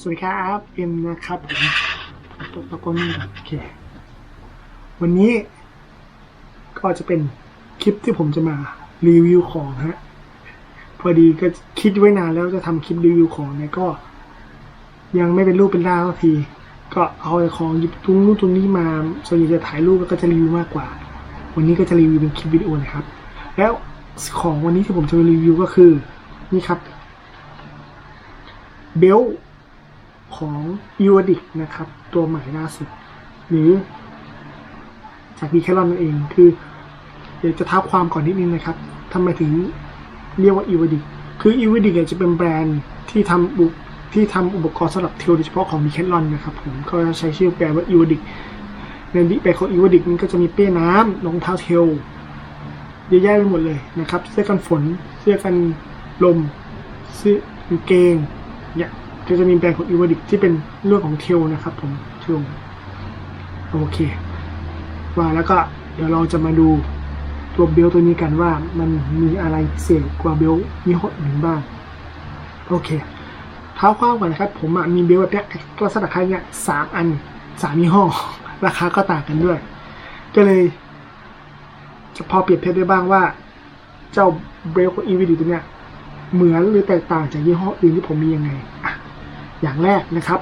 สวัสดีครับเอ็มนะครับผมตะโกนนี่ก่อนโอเค วันนี้ก็จะเป็นคลิปที่ผมจะมารีวิวของฮะ พอดีก็คิดไว้นานแล้วจะทำคลิปรีวิวของเนี่ยก็ ยังไม่เป็นรูปเป็นร่างสักที ก็เอาไอ้ของหยิบตรงนู้นตรงนี้มาส่วนใหญ่จะถ่ายรูปแล้วก็จะรีวิวมากกว่า วันนี้ก็จะรีวิวเป็นคลิปวิดีโอเลยครับ แล้วของวันนี้ที่ผมจะรีวิวก็คือ นี่ครับเบล ของยูวดิกนะครับ ตัวใหม่ล่าสุด หรือจากดีแคลอนนั่นเองคือ เดี๋ยวจะท้าความก่อนนิดนึงนะครับทำไมถึงเรียกว่าอีวดิกคืออีวดิกจะเป็นแบรนด์ที่ทำบุที่ทำอุปกรณ์สำหรับเทลโดยเฉพาะของดีแคลอนนะครับผมก็ใช้ชื่อแบรนด์ว่าอีวดิกในดิแบรนด์ของอีวดิกนี่ก็จะมีเป้น้ำรองเท้าเทลเยอะแยะไปหมดเลยนะครับ เสื้อกันฝน เสื้อกันลม เสื้อกางเกงเนี่ย ก็จะมีแบรนด์ของอีวดิกที่เป็นเรื่องของเทลนะครับผมเทลโอเคว่าแล้วก็เดี๋ยวเราจะมาดูตัวเบลตัวนี้กันว่ามันมีอะไรพิเศษกว่าเบลยี่ห้ออื่นบ้าง โอเคเท้าความก่อนนะครับ ผมมีเบลแบบเนี้ยตัวสลักคล้ายเนี้ยสามอันสามยี่ห้อ ราคาก็ต่างกันด้วย ก็เลย จะพอเปรียบเทียบได้บ้างว่า เจ้าเบลของอีวีดีตัวเนี้ยเหมือนหรือแตกต่างจากยี่ห้ออื่นที่ผมมียังไง อย่างแรกนะครับ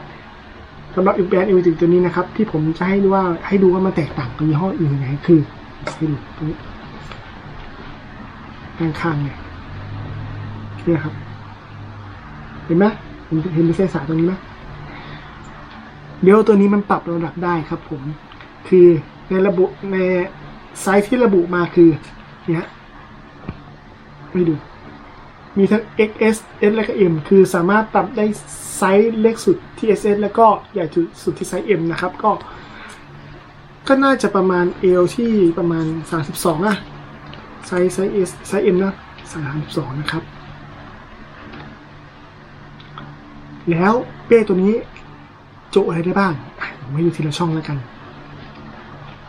สำหรับอีกแบรนด์อีวิติตัวนี้นะครับ ที่ผมจะให้ดูว่าให้ดูว่ามันแตกต่างกับยี่ห้ออื่นยังไงคือให้ดูตรงนี้ข้างข้างๆเนี่ยนี่ครับ เห็นไหมเห็นเห็นเป็นเส้นสายตรงนี้ไหมเดี๋ยวตัวนี้มันปรับระดับได้ครับ ผม คือในระบุในไซส์ที่ระบุมาคือเนี่ยไม่ดู มีทั้ง XS S และก็ M คือสามารถปรับได้ไซส์เล็กสุดที่ SS แล้วก็ใหญ่สุดที่ไซส์ M นะครับก็ ก็น่าจะประมาณ L ที่ประมาณ 32อะไซส์ไซส์ S ไซส์ M นะ32นะครับ แล้วเป้ตัวนี้โจอะไรได้บ้างผมให้ดูทีละช่องแล้วกัน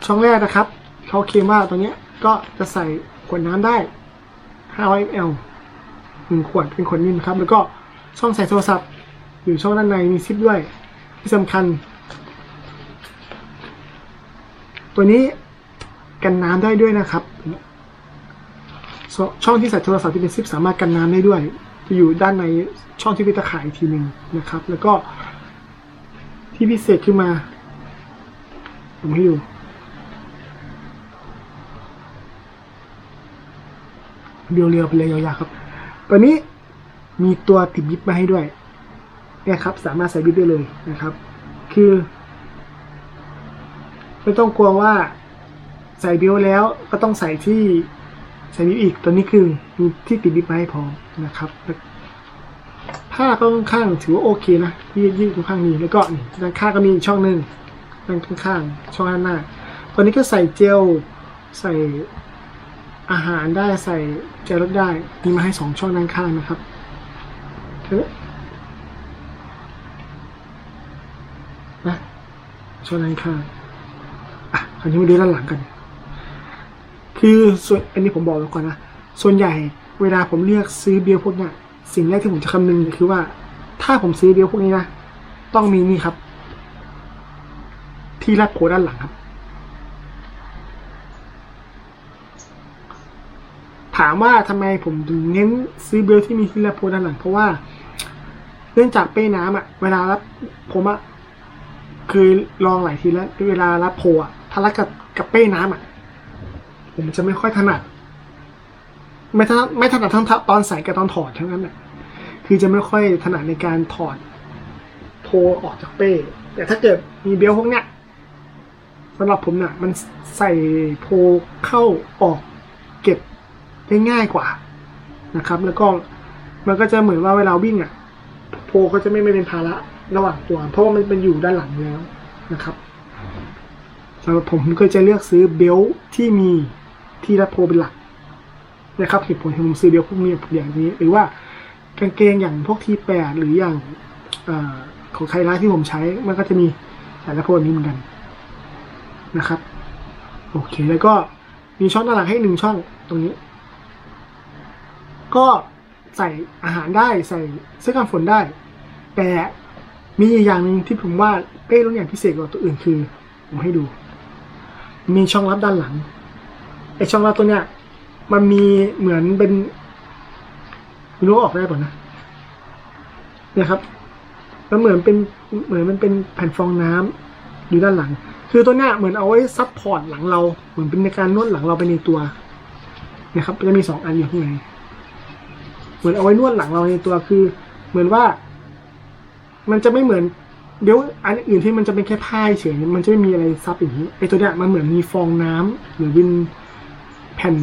ช่องแรกนะครับเขาเคลมว่าตัวเนี้ยก็จะใส่ขวดน้ำได้500 ml หนึ่งขวดเป็นขวดนิ่มครับ แล้วก็ช่องใส่โทรศัพท์ อยู่ช่องด้านในมีซิปด้วย ที่สำคัญ ตัวนี้กันน้ำได้ด้วยนะครับชช่องที่ใส่โทรศัพท์ที่เป็นซิปสามารถกันน้ำได้ด้วย จะอยู่ด้านในช่องที่เป็นตะข่ายอีกทีหนึ่งนะครับ แล้วก็ที่พิเศษขึ้นมา ผมให้ดูเรียวๆไปเลยยาวๆครับ ตัวนี้มีตัวติดบิบมาให้ด้วยเนี่ยครับสามารถใส่บิบได้เลยนะครับ คือไม่ต้องกลัวว่าใส่บิลแล้วก็ต้องใส่ที่ใส่บิบอีกตัวนี้คือมีที่ติดบิบมาให้พร้อมนะครับผ้าก็ค่อนข้างถือว่าโอเคนะยืดยืดตรงข้างนี้แล้วก็นี่ด้านข้างก็มีช่องหนึ่งด้านข้างช่องด้านหน้าตัวนี้ก็ใส่เจลใส่ อาหารได้ใส่เจลรถได้มีมาให้สองช่องด้านข้างนะครับเฮ้ยนะช่องด้านข้างอะคราวนี้มาดูด้านหลังกัน คือส่วนอันนี้ผมบอกไว้ก่อนนะ ส่วนใหญ่เวลาผมเลือกซื้อเบียร์พวกเนี้ยสิ่งแรกที่ผมจะคำนึงคือว่า ถ้าผมซื้อเบียร์พวกนี้นะ ต้องมีนี่ครับ ที่รัดโผด้านหลังครับ ถามว่าทำไมผมถึงเน้นซื้อเบลที่มีที่รับโพด้านหลังเพราะว่าเนื่องจากเป้น้ำอะเวลารับผมอะเคยลองหลายทีแล้วเวลารับโพอะถ้ารับกับกับเป้น้ำอะ ผมจะไม่ค่อยถนัด ไม่ถนัดไม่ถนัดทั้งตอนใส่กับตอนถอดทั้งนั้นอะคือจะไม่ค่อยถนัดในการถอดโพออกจากเป้ แต่ถ้าเกิดมีเบลพวกเนี้ยสำหรับผมน่ะ มันใส่โพเข้าออกเก็บ ได้ง่ายกว่านะครับ แล้วก็มันก็จะเหมือนว่าเวลาวิ่งอะโพก็จะไม่ไม่เป็นภาระระหว่างตัว เพราะว่ามันเป็นอยู่ด้านหลังแล้วนะครับสำหรับผมก็จะเลือกซื้อเบลที่มีที่รัดโพเป็นหลักนะครับเหตุผลที่ผมซื้อเบลพวกนี้อย่างนี้ หรือว่ากางเกงอย่างพวกทีแปดหรืออย่างอของไคลาที่ผมใช้ มันก็จะมีสายรัดโพนี้เหมือนกันนะครับ โอเคแล้วก็มีช่องด้านหลังให้หนึ่งช่องตรงนี้ ก็ใส่อาหารได้ใส่เสื้อกันฝนได้ แต่มีอีกอย่างหนึ่งที่ผมว่าเป้รุ่นอย่างพิเศษกว่าตัวอื่นคือ ผมให้ดู มีช่องลับด้านหลังไอช่องลับตัวเนี้ยมันมีเหมือนเป็นไม่รู้ออกได้ป่ะนะเนี่ยครับมันเหมือนเป็นเหมือนมันเป็นแผ่นฟองน้ำอยู่ด้านหลัง คือตัวเนี้ยเหมือนเอาไว้ซับพอร์ตหลังเราเหมือนเป็นในการนวดหลังเราไปในตัวนะครับจะมีสองอันอยู่ข้างใน เหมือนเอาไว้นวดหลังเราในตัวคือ เหมือนว่า มันจะไม่เหมือนเดี๋ยวอันอื่นที่มันจะเป็นแค่ผ้าเฉยมันจะไม่มีอะไรซับอย่างนี้ไอตัวเนี้ยมันเหมือนมีฟองน้ำหรือเป็นแผ่น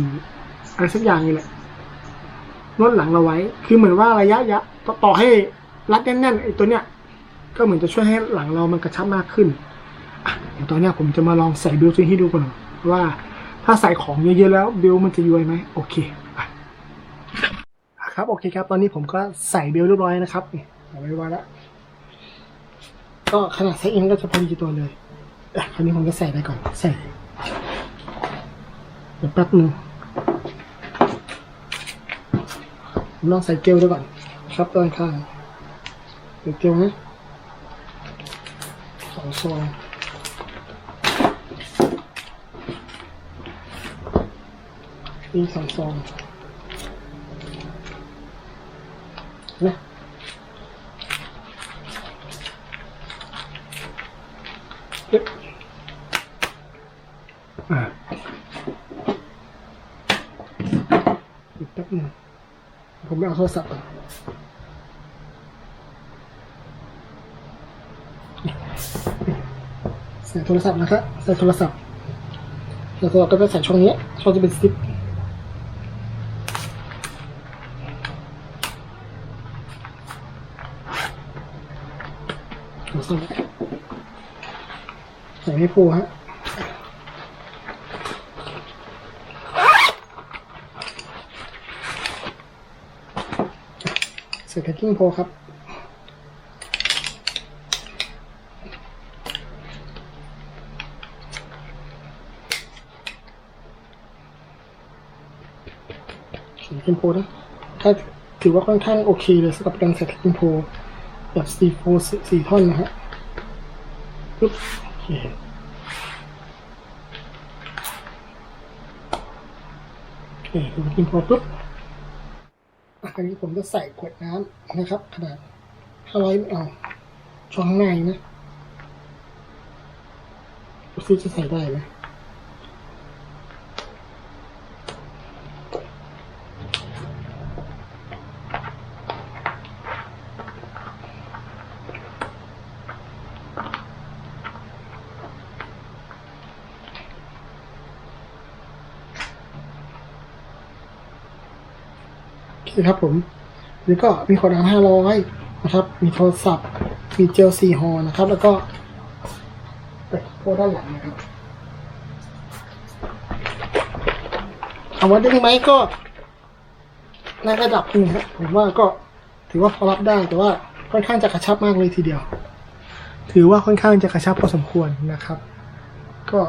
อะไรสักอย่างนี่แหละนวดหลังเราไว้ คือเหมือนว่าระยะยะต่อต่อให้รัดแน่นๆไอตัวเนี้ยก็เหมือนจะช่วยให้หลังเรามันกระชับมากขึ้นอะเดี๋ยวตอนเนี้ยผมจะมาลองใส่เบลต์ตัวนี้ให้ดูก่อนว่า ถ้าใส่ของเยอะๆแล้วเบลต์มันจะย้วยไหมโอเค ครับโอเคครับ ตอนนี้ผมก็ใส่เบลต์เรียบร้อยนะครับนี่เอาไว้ว่าล้วก็ขนาดไซส์เอ็มก็จะพอดีตัวเลยคราวนี้ผมก็ใส่ไปก่อน ใส่เดี๋ยวแป๊บนึงผมลองใส่เกลียวดูก่อน ครับด้านข้างใส่เกลียวนะสองซองนี่สองซองนะเอ๊ะอ่าอีกแป๊บหนึง ผมไม่เอาโทรศัพท์ก่อนใส่โทรศัพท์นะครับใส่โทรศัพท์แล้วก็ก็จะใส่ช่องนี้ช่องจะเป็นสติ๊กโทรศัพท์ใส่ไม่พูฮะ ส่แพ็กกิ้งโพครับสีเทมโพนะถ้าถือว่าค่อนข้างโอเคเลยสำหรับการใส่เทมโพแบบสีโฟสี่ท่อนนะฮะปึ๊บโอเคโอเคดูเทมโพปุ๊บ คราวนี้ผมจะใส่ขวดน้ำนะครับ ขนาด500มลช่องข้างในนะดูซิจะใส่ได้ไหม โอเครับผมแล้วก็มีขวดน้ำห้าร้อยนะครับ มีโทรศัพท์ มีเจลสี่ห่อนะครับ แล้วก็เปิดโพด้านหลังนะครับเอาว่าได้ไหมก็ในระดับหนึ่งครับผมว่าก็ถือว่าพอรับได้แต่ว่าค่อนข้างจะกระชับมากเลยทีเดียว ถือว่าค่อนข้างจะกระชับพอสมควรนะครับ ก็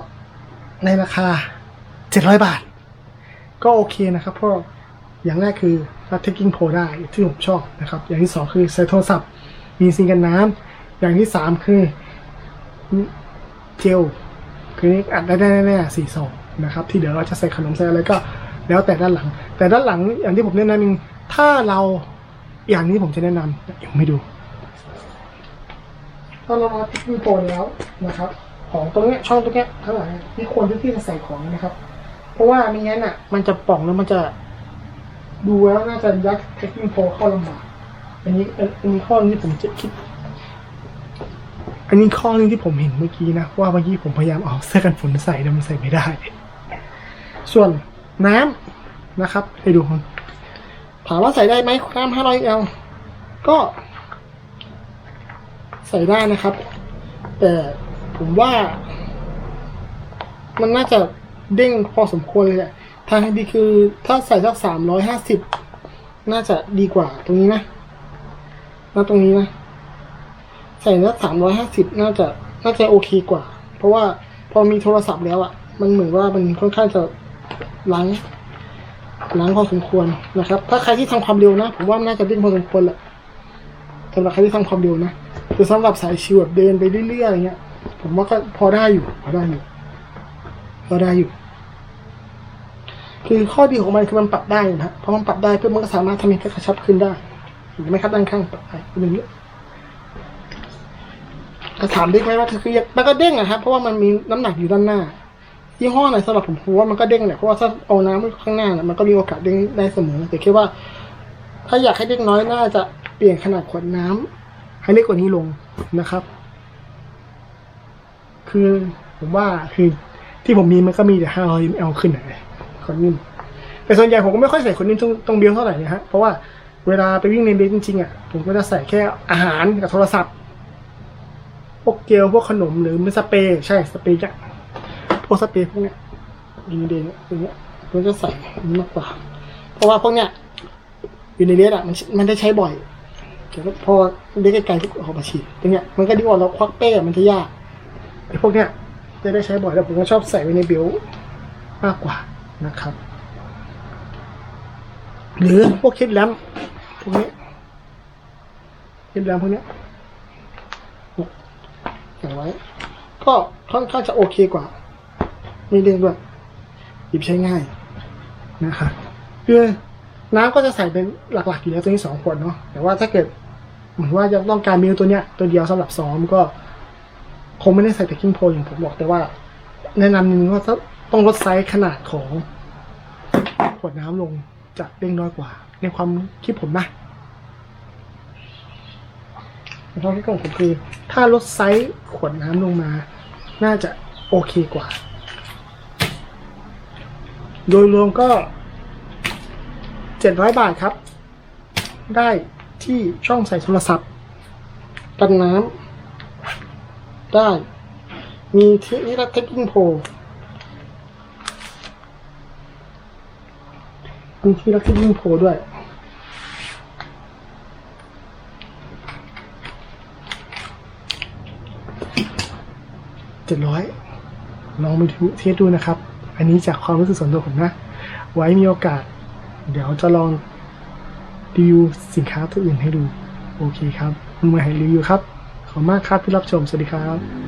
ในราคาเจ็ดร้อยบาท ก็โอเคนะครับเพราะอย่างแรกคือ รับเทคกิ้งโพได้ที่ผมชอบนะครับ อย่างที่สองคือใส่โทรศัพท์ มีซิงกันน้ำอย่างที่สามคือเจลคือนี่อัดได้แน่ๆสี่ซองนะครับที่เดี๋ยวเราจะใส่ขนมใส่อะไรก็แล้วแต่ด้านหลัง แต่ด้านหลังอย่างที่ผมแนะนำเองถ้าเราอย่างนี้ผมจะแนะนำเดี๋ยวไม่ดูถ้าเรามาพิกมีโปรแล้วนะครับ ของตรงเนี้ยช่องตรงเนี้ยข้างหลังที่ควรที่จะใส่ของนะครับ เพราะว่าไม่งั้นอะ มันจะป่องแล้วมันจะ ดูแล้วน่าจะยัดเทคนิคโปรเข้าลำบากอันนี้อันนี้ข้อนึงที่ผมจะคิด อันนี้ข้อนึงที่ผมเห็นเมื่อกี้นะ ว่าเมื่อกี้ผมพยายามเอาเสื้อกันฝนใส่แต่มันใส่ไม่ได้ ส่วนน้ำนะครับให้ดูคนถามว่าใส่ได้ไหมน้ำห้าร้อยลก็ใส่ได้นะครับ แต่ผมว่า มันน่าจะเด้งพอสมควรเลยแหละ ทางที่ดีคือถ้าใส่สักสามร้อยห้าสิบน่าจะดีกว่าตรงนี้นะแล้วตรงนี้นะ ใส่สักสามร้อยห้าสิบน่าจะน่าจะโอเคกว่า เพราะว่าพอมีโทรศัพท์แล้วอะ่ะ มันเหมือนว่ามันค่อนข้างจะล้างล้างพอสมควรนะครับ ถ้าใครที่ทำความเร็วนะ ผมว่าน่าจะเด้งพอสมควรแหละสำหรับใครที่ทำความเร็วนะแต่สำหรับสายชิวแบบเดินไปเรื่อยๆอย่างเงี้ย ผมว่าก็พอได้อยู่ พอได้อยู่ พอได้อยู่ คือข้อดีของมันคือมันปรับได้นะฮะพอมันปรับได้เพื่อมันก็สามารถทำให้กระชับขึ้นได้เห็นไหมครับด้านข้างปรับได้เป็นอย่างนี้จะถามได้ไหมว่าคือมันก็เด้งอะครับเพราะว่ามันมีน้ำหนักอยู่ด้านหน้ายี่ห้อไหนสำหรับผมผมว่ามันก็เด้งแหละเพราะว่าถ้าเอาน้ำข้างหน้านี่ยมันก็มีโอกาสเด้งได้เสมอแต่แค่ว่า ถ้าอยากให้เด้งน้อยน่าจะเปลี่ยนขนาดขวดน้ำให้เล็กกว่านี้ลงนะครับ คือผมว่าคือที่ผมมีมันก็มีแต่500 ml ขึ้นนะ ขวดนิ่มแต่ส่วนใหญ่ผมก็ไม่ค่อยใส่ขวดนิ่มตรงตรงเบียวเท่าไหร่นะฮะเพราะว่าเวลาไปวิ่งในเบสจริงๆอะผมก็จะใส่แค่อาหารกับโทรศัพท์พวกเจลพวกขนมหรือมันสเปรย์ใช่สเปรย์จ้ะพวกสเปรย์พวกเนี้ยยิงเดนพวกเนี้ยผมจะใส่มากกว่า เพราะว่าพวกเนี้ยอยู่ในเบสอะมันมันได้ใช้บ่อยเดี๋ยวพอเด็กไกลๆทุกออกมาฉีดตรงเนี้ยมันก็ดีกว่าเราควักเป้อะมันจะยากไอ้พวกเนี้ยจะได้ใช้บ่อยแล้วผมก็ชอบใส่ไว้ในเบลมากกว่า นะครับ หรือพวกคิดแลมพวกนี้คิดแลมพวกนี้ใส่ไว้ ก็ค่อนข้างจะโอเคกว่า ไม่เด้งด้วยหยิบใช้ง่ายนะคะคือน้ำก็จะใส่เป็นหลักๆอยู่แล้วตัวนี้สองขวดเนาะแต่ว่าถ้าเกิดเหมือนว่ายังต้องการมิลตัวเนี้ย ตัวเดียวสำหรับซ้อมก็ คงไม่ได้ใส่แต่กิ้งโพอย่างผมบอกแต่ว่า แนะนำนึงว่าต้องลดไซส์ขนาดของ ขวดน้ำลงจะเด้งน้อยกว่า ในความคิดผมนะในความคิดของผมคือ ถ้าลดไซส์ขวดน้ำลงมา น่าจะโอเคกว่า โดยรวมก็เจ็ดร้อยบาทครับ ได้ที่ช่องใส่โทรศัพท์กันน้ำได้ มีที่นี่ละเทคกิ้งโพ มีที่ละเทคกิ้งโพด้วยเจ็ดร้อยลองไปเทสดูนะครับ อันนี้จากความรู้สึกส่วนตัวผมนะ ไว้มีโอกาส เดี๋ยวจะลองรีวิวสินค้าตัวอื่นให้ดู โอเคครับมือใหม่รีวิวครับ ขอบคุณมากครับที่รับชม สวัสดีครับ